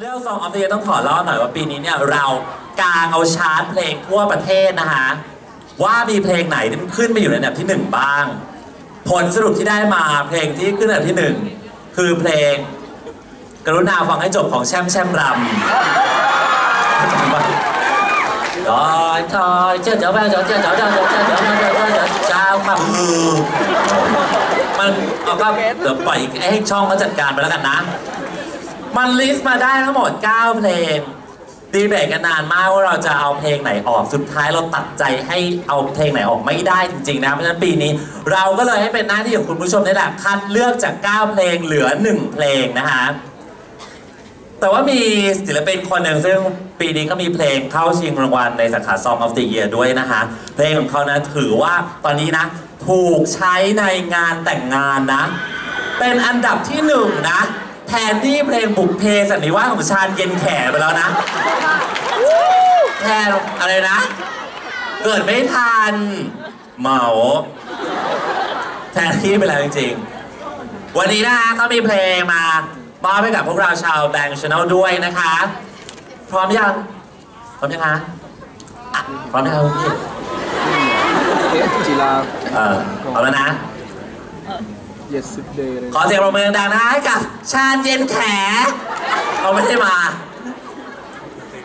เรื่องซองออฟเดย์ต้องขอเล่าหน่อยว่าปีนี้เนี่ยเรากางเอาชาร์ตเพลงทั่วประเทศนะคะ ว่ามีเพลงไหนที่มันขึ้นไปอยู่ในอันดับที่หนึ่งบ้าง ผลสรุปที่ได้มาเพลงที่ขึ้นอันดับที่หนึ่งคือเพลง กรุณาฟังให้จบของแช่มแช่มรำดอยทอยเจ้าเจ้าแม่เจ้าเจ้าเจ้าเจ้าเจ้าเจ้าเจ้าเจ้าเจ้าเจ้าเจ้ามาบือมันเอาก็เดี๋ยวปล่อยให้ช่องเขาจัดการไปแล้วกันนะ มันลิสต์มาได้ทั้งหมด 9 เพลง ดีเบตกันนานมากว่าเราจะเอาเพลงไหนออก สุดท้ายเราตัดใจให้เอาเพลงไหนออกไม่ได้จริงๆนะ เพราะฉะนั้นปีนี้ เราก็เลยให้เป็นหน้าที่ของคุณผู้ชมนี่แหละคัดเลือกจาก 9 เพลงเหลือ 1 เพลงนะคะ แต่ว่ามีศิลปินคนหนึ่งซึ่งปีนี้ก็มีเพลงเข้าชิงรางวัลในสาขา Song of the Year ด้วยนะคะ เพลงของเขานะถือว่าตอนนี้นะ ถูกใช้ในงานแต่งงานนะ เป็นอันดับที่หนึ่งนะ ทนที่เพลงบุกเพสันนิวาสของชาญเย็นแขไปแล้วนะแทนอะไรนะ เกิดไม่ทันเหมาแทนที่ไปแล้วจริงๆ วันนี้นะคะเขามีเพลงมามอบให้กับพวกเราชาวแบงค์ช n นลด้วยนะคะ พร้อมยัง พร้อมยังคะอะพร้อมยังคะคุณพี่จิราเออเอาแล้วนะ 70 day เลยขอเสียงปรบมือดังๆนะให้กับชาญเย็นแขเขาไม่ได้มา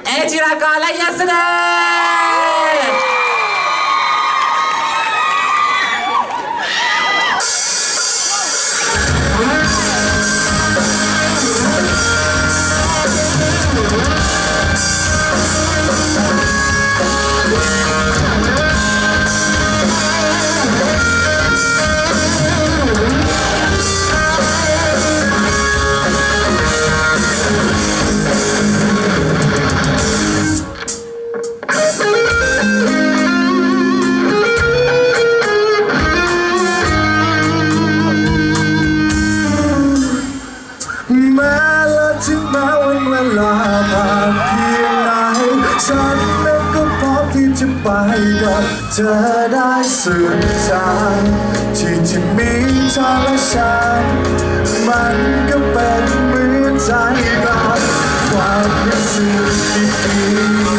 เอจิรากรและยัสเดย์ ถึงแม้วันเวลาผ่านเพียงไหนฉันนั้นก็พร้อมที่จะไปกับเธอได้สุดใจที่จะมีเธอและฉัน มันก็เป็นเหมือนใจกันความรู้สึกดี